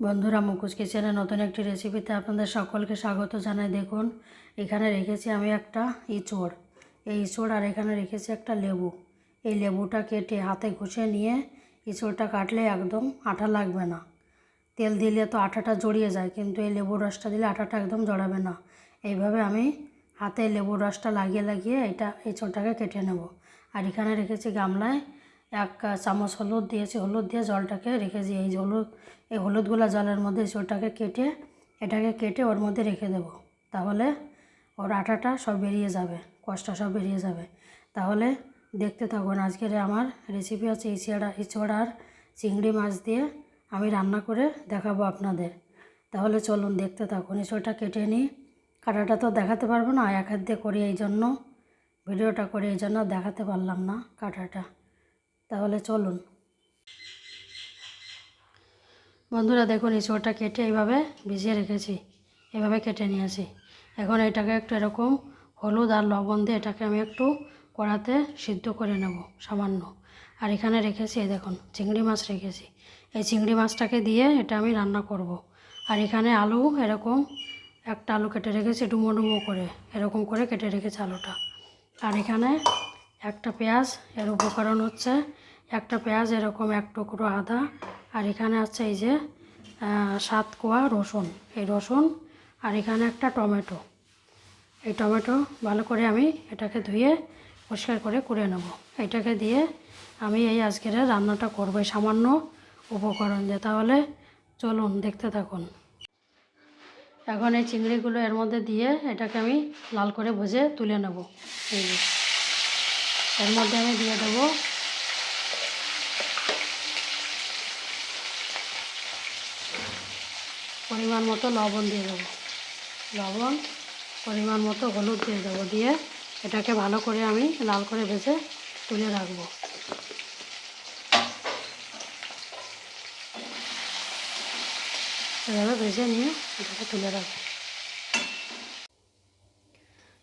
বন্ধুরা মুকুজ কিচেনে নতুন একটি রেসিপিতে আপনাদের সকলকে স্বাগত জানাই। দেখুন, এখানে রেখেছি আমি একটা ইঁচড়। এই ইঁচড় আর এখানে রেখেছি একটা লেবু। এই লেবুটা কেটে হাতে ঘষে নিয়ে ইঁচড়টা কাটলে একদম আঠা লাগবে না। তেল দিলে তো আঠাটা জড়িয়ে যায়, কিন্তু এই লেবুর রসটা দিলে আঠাটা একদম জড়াবে না। এইভাবে আমি হাতে লেবুর রসটা লাগিয়ে লাগিয়ে এটা ইঁচড়টাকে কেটে নেব। আর এখানে রেখেছি গামলায় এক চামচ হলুদ দিয়েছি, হলুদ দিয়ে জলটাকে রেখেছি এই হলুদ, এই হলুদগুলা জলের মধ্যে ইঁচড়টাকে কেটে, এটাকে কেটে ওর মধ্যে রেখে দেবো। তাহলে ওর আটাটা সব বেরিয়ে যাবে কষটা সব বেরিয়ে যাবে। তাহলে দেখতে থাকুন, আজকের আমার রেসিপি আছে ইঁচড়া ইঁচড় আর চিংড়ি মাছ দিয়ে আমি রান্না করে দেখাবো আপনাদের। তাহলে চলুন দেখতে থাকুন ইঁচড়টা কেটে নিই। কাটাটা তো দেখাতে পারব না, এক হাত দিয়ে করি, এই জন্য, ভিডিওটা করে এই জন্য দেখাতে পারলাম না কাটাটা। তাহলে চলুন। বন্ধুরা দেখুন ইঁচড়টা কেটে এইভাবে ভিজিয়ে রেখেছি। এভাবে কেটে নিয়েছি। এখন এটাকে একটু এরকম হলুদ আর লবণ দিয়ে এটাকে আমি একটু কড়াতে সিদ্ধ করে নেব, সামান্য। আর এখানে রেখেছি, এই দেখুন, চিংড়ি মাছ রেখেছি। এই চিংড়ি মাছটাকে দিয়ে এটা আমি রান্না করব। আর এখানে আলু এরকম একটা আলু কেটে রেখেছি, ডুমো ডুমো করে, এরকম করে কেটে রেখেছি আলুটা। আর এখানে একটা পেঁয়াজ, এর উপকরণ হচ্ছে একটা পেঁয়াজ, এরকম এক টুকরো আদা, আর এখানে আছে এই যে সাত কোয়া রসুন। এই রসুন আর এখানে একটা টমেটো। এই টমেটো ভালো করে আমি এটাকে ধুয়ে পরিষ্কার করে করে নেব। এটাকে দিয়ে আমি এই আজকের রান্নাটা করব সামান্য উপকরণ দিয়ে। তাহলে চলুন, দেখতে থাকুন। এখন এই চিংড়িগুলো এর মধ্যে দিয়ে এটাকে আমি লাল করে ভেজে তুলে নেব। এর মধ্যে আমি দিয়ে দেবো পরিমাণ মতো লবণ দিয়ে দেবো। লবণ, পরিমাণ মতো হলুদ দিয়ে দেবো। দিয়ে এটাকে ভালো করে আমি লাল করে ভেজে তুলে রাখব। এভাবে ভেজে নিয়ে এটাকে তুলে রাখব।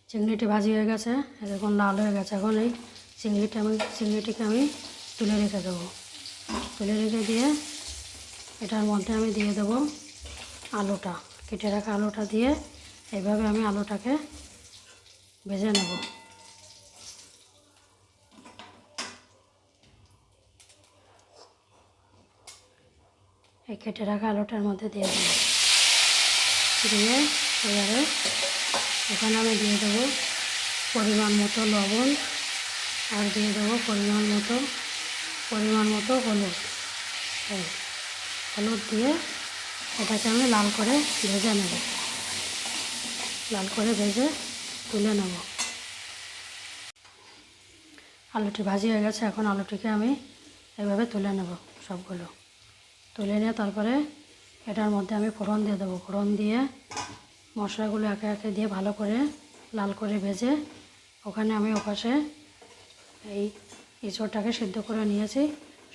চিংড়িটি ভাজি হয়ে গেছে। এখন লাল হয়ে গেছে। এখন এই চিংড়িটা আমি, চিংড়িটিকে আমি তুলে রেখে দেবো। তুলে রেখে দিয়ে এটার মধ্যে আমি দিয়ে দেবো আলুটা, কেটে রাখা আলুটা দিয়ে এইভাবে আমি আলুটাকে ভেজে নেব। এই কেটে রাখা আলুটার মধ্যে দিয়ে দেবো। দিয়ে এবারে এখানে আমি দিয়ে দেবো পরিমাণ মতো লবণ আর দিয়ে দেবো পরিমাণ মতো পরিমাণ মতো হলুদ। হলুদ দিয়ে এটাকে আমি লাল করে ভেজে নেব। লাল করে ভেজে তুলে নেব। আলুটি ভাজি হয়ে গেছে, এখন আলুটিকে আমি এভাবে তুলে নেব সবগুলো। তুলে নিয়ে তারপরে এটার মধ্যে আমি ফোড়ন দিয়ে দেবো। ফোড়ন দিয়ে মশলাগুলো একে একে দিয়ে ভালো করে লাল করে ভেজে ওখানে আমি ওপাশে এই ইঁচড়টাকে সিদ্ধ করে নিয়েছি,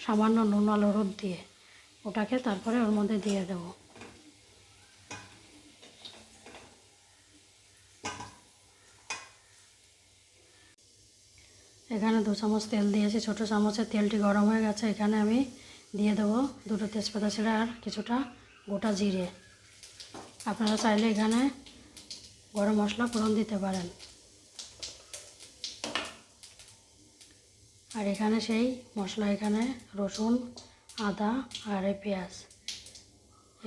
সামান্য নুন আলো হলুদ দিয়ে। ওটাকে তারপরে ওর মধ্যে দিয়ে দেব। এখানে দু চামচ তেল দিয়েছি, ছোটো চামচের তেলটি গরম হয়ে গেছে, এখানে আমি দিয়ে দেবো দুটো তেজপাতা ছেড়ে আর কিছুটা গোটা জিরে। আপনারা চাইলে এখানে গরম মশলা ফোড়ন দিতে পারেন। আর এখানে সেই মশলা, এখানে রসুন, আদা আর পেঁয়াজ।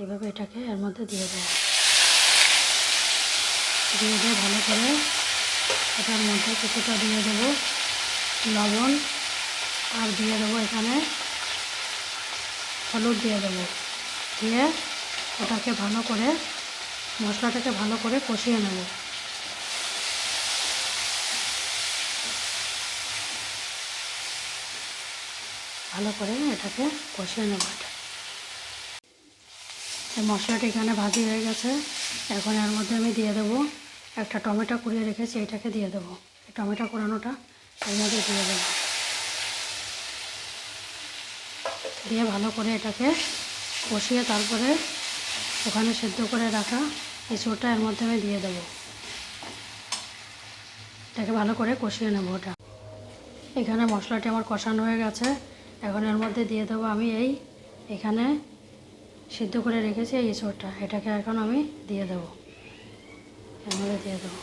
এইভাবে এটাকে এর মধ্যে দিয়ে দেবো। দিয়ে দিয়ে ভালো করে এটার মধ্যে কিছুটা দিয়ে দেবো। লবণ আর দিয়ে দেবো এখানে হলুদ দিয়ে দেবো। দিয়ে ওটাকে ভালো করে, মশলাটাকে ভালো করে কষিয়ে নেব। ভালো করে এটাকে কষিয়ে নেব এটা। মশলাটা এখানে ভাজি হয়ে গেছে। এখন এর মধ্যে আমি দিয়ে দেবো একটা টমেটো কুড়িয়ে রেখেছি, এটাকে দিয়ে দেবো। টমেটো কুড়ানোটা এর মধ্যে দিয়ে দেবো দিয়ে ভালো করে এটাকে কষিয়ে তারপরে ওখানে সেদ্ধ করে রাখা এঁচোড়টা এর মধ্যে আমি দিয়ে দেবো। এটাকে ভালো করে কষিয়ে নেব ওটা। এখানে মশলাটি আমার কষানো হয়ে গেছে। এখন এর মধ্যে দিয়ে দেবো আমি এই এখানে সিদ্ধ করে রেখেছি এই এঁচড়টা এটাকে এখন আমি দিয়ে দেবো। এর মধ্যে দিয়ে দেবো।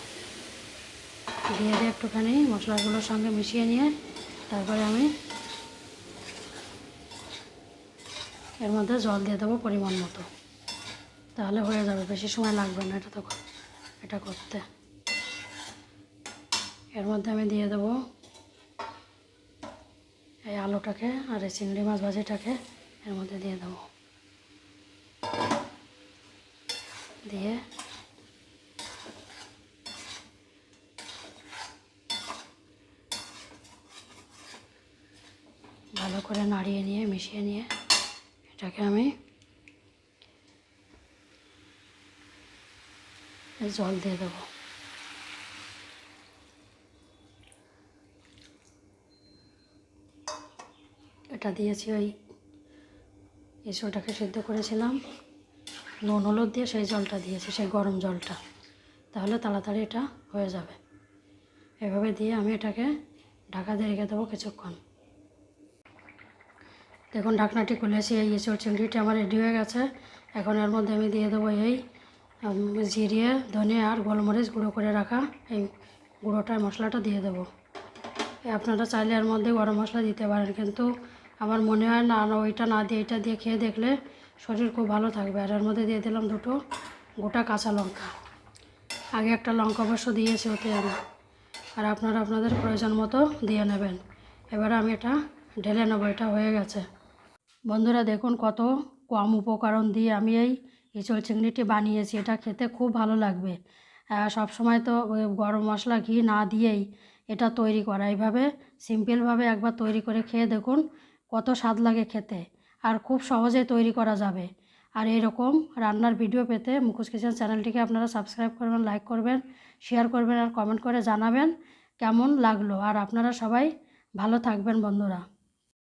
দিয়ে দিয়ে একটুখানি মশলাগুলোর সঙ্গে মিশিয়ে নিয়ে তারপরে আমি এর মধ্যে জল দিয়ে দেবো পরিমাণ মতো। তাহলে হয়ে যাবে, বেশি সময় লাগবে না এটা তো এটা করতে। এর মধ্যে আমি দিয়ে দেবো এই আলুটাকে আর এই চিংড়ি মাছ ভাজিটাকে এর মধ্যে দিয়ে দেবো। দিয়ে ভালো করে নাড়িয়ে নিয়ে, মিশিয়ে নিয়ে এটাকে আমি জল দিয়ে দেবো। এটা দিয়েছি ওই এসোটাকে সিদ্ধ করেছিলাম। নুন, হলুদ দিয়ে সেই জলটা দিয়েছি, সেই গরম জলটা। তাহলে তাড়াতাড়ি এটা হয়ে যাবে। এভাবে দিয়ে আমি এটাকে ঢাকা দিয়ে রেখে দেবো কিছুক্ষণ। দেখুন, ঢাকনাটি খুলেছি এই এঁচড় চিংড়িটি আমার রেডি হয়ে গেছে। এখন এর মধ্যে আমি দিয়ে দেবো এই জিরে, ধনে আর গোলমরিচ গুঁড়ো করে রাখা। এই গুঁড়োটা, মশলাটা দিয়ে দেবো। আপনারা চাইলে এর মধ্যে গরম মশলা দিতে পারেন, কিন্তু আমার মনে হয় না না, ওইটা না দিয়ে, এটা দিয়ে খেয়ে দেখলে শরীর খুব ভালো থাকবে। আর এর মধ্যে দিয়ে দিলাম দুটো গোটা কাঁচা লঙ্কা। আগে একটা লঙ্কা অবশ্য দিয়েছি ওতে আমি। আর আপনারা আপনাদের প্রয়োজন মতো দিয়ে নেবেন। এবারে আমি এটা ঢেলে নেব, এটা হয়ে গেছে। বন্ধুরা দেখুন কত কম উপকরণ দিয়ে আমি এই এঁচড় চিংড়িটি বানিয়েছি। এটা খেতে খুব ভালো লাগবে। সব সময় তো গরম মশলা, ঘি না দিয়েই এটা তৈরি করা। এইভাবে সিম্পলভাবে একবার তৈরি করে খেয়ে দেখুন কত স্বাদ লাগে খেতে আর খুব সহজে তৈরি করা যাবে। আর এরকম রান্নার ভিডিও পেতে মুখোশ কিচেন চ্যানেলটিকে আপনারা সাবস্ক্রাইব করবেন, লাইক করবেন, শেয়ার করবেন আর কমেন্ট করে জানাবেন কেমন লাগল। আর আপনারা সবাই ভালো থাকবেন বন্ধুরা।